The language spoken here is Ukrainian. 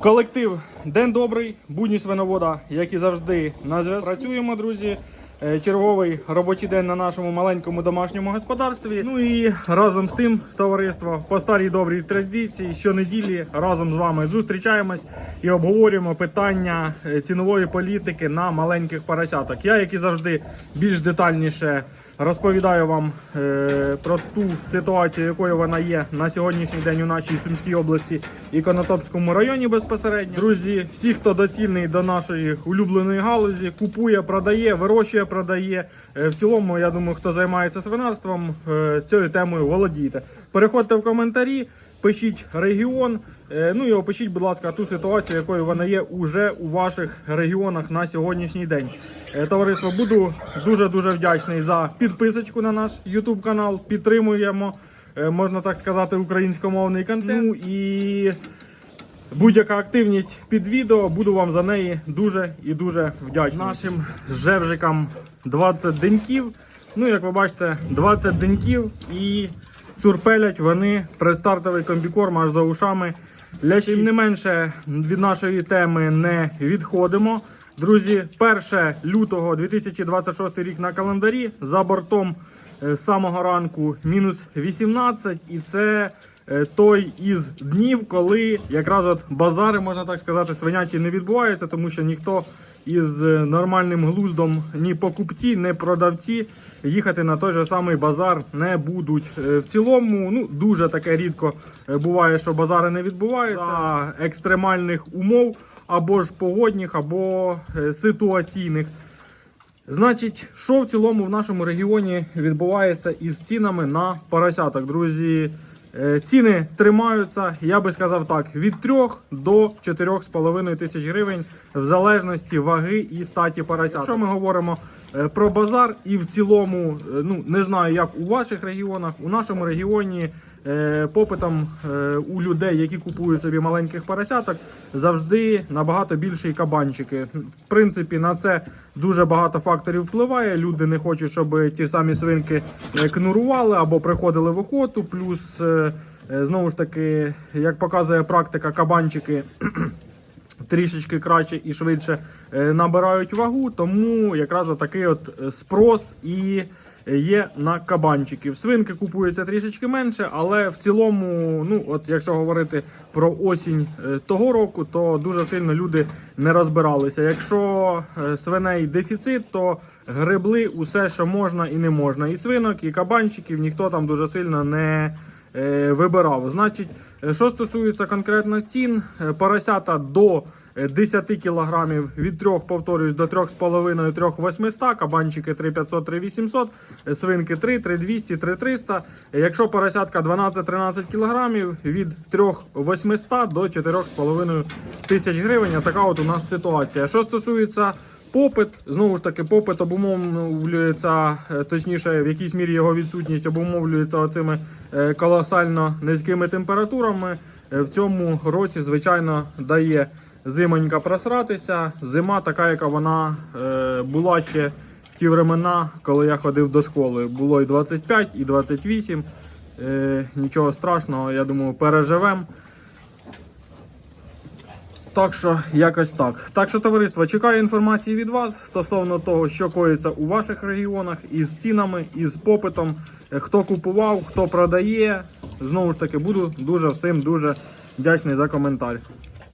Колектив День добрий, будні свиновода, як і завжди, на зв'язку. Працюємо, друзі. Е, Черговий робочий день на нашому маленькому домашньому господарстві. Ну і разом з тим, товариство, по старій добрій традиції, щонеділі разом з вами зустрічаємось і обговорюємо питання е, цінової політики на маленьких поросяток. Я, як і завжди, більш детальніше розповідаю вам е, про ту ситуацію, якою вона є на сьогоднішній день у нашій Сумській області і Конотопському районі безпосередньо. Друзі, всі, хто доцільний до нашої улюбленої галузі, купує, продає, вирощує, продає. Е, в цілому, я думаю, хто займається свинарством, е, цією темою володієте. Переходьте в коментарі. Пишіть регіон, е, ну і опишіть, будь ласка, ту ситуацію, якою вона є уже у ваших регіонах на сьогоднішній день. Е, Товариство, буду дуже дуже вдячний за підписочку на наш YouTube канал. Підтримуємо, е, можна так сказати, українськомовний контент. Ну і будь-яка активність під відео, буду вам за неї дуже і дуже вдячний. Нашим жевжикам 20 деньків. Ну, як ви бачите, 20 деньків і цурпелять вони предстартовий комбікорм аж за ушами. Тим не менше від нашої теми не відходимо. Друзі, 1 лютого 2026 рік на календарі за бортом е, самого ранку мінус 18, і це той із днів, коли якраз от базари, можна так сказати, свинячі не відбуваються, тому що ніхто із е, нормальним глуздом ні покупці, ні продавці їхати на той же самий базар не будуть. Е, В цілому, ну дуже таке рідко е, буває, що базари не відбуваються за екстремальних умов або ж погодних, або е, ситуаційних. Значить, що в цілому в нашому регіоні відбувається із цінами на поросяток, друзі? Е, Ціни тримаються, я би сказав так, від 3 до 4,5 тисяч гривень в залежності ваги і статі поросят. Якщо ми говоримо е, про базар і в цілому, е, ну не знаю, як у ваших регіонах, у нашому регіоні попитом е, у людей, які купують собі маленьких поросяток, завжди набагато більші кабанчики. В принципі, на це дуже багато факторів впливає. Люди не хочуть, щоб ті самі свинки е, кнурували або приходили в охоту. Плюс, е, е, знову ж таки, як показує практика, кабанчики. Трішечки краще і швидше е, набирають вагу, тому якраз такий от е, спрос і є на кабанчиків. Свинки купуються трішечки менше, але в цілому, ну от якщо говорити про осінь е, того року, то дуже сильно люди не розбиралися. Якщо е, свиней дефіцит, то гребли усе, що можна і не можна. І свинок, і кабанчиків ніхто там дуже сильно не е, вибирав. Значить, що стосується конкретно цін, поросята до 10 кілограмів від 3, повторюсь, до 3,5 3800, кабанчики 3500 3800, е, свинки 3, 3200, 3300. Е, Якщо поросятка 12-13 кілограмів від 3800 до 4,5 тисяч гривень. Така от у нас ситуація. Що стосується Попит, знову ж таки, попит обумовлюється, е, точніше, в якійсь мірі його відсутність обумовлюється оцими е, колосально низькими температурами. Е, В цьому році, звичайно, дає зимонька просратися. Зима така, яка вона е, була ще в ті времена, коли я ходив до школи. Було і 25, і 28. Е, Нічого страшного, я думаю, переживемо. Так що якось так. Так що, товариство, чекаю інформації від вас стосовно того, що коїться у ваших регіонах із цінами, із попитом, Е, хто купував, хто продає. Знову ж таки, буду дуже всім дуже вдячний за коментар.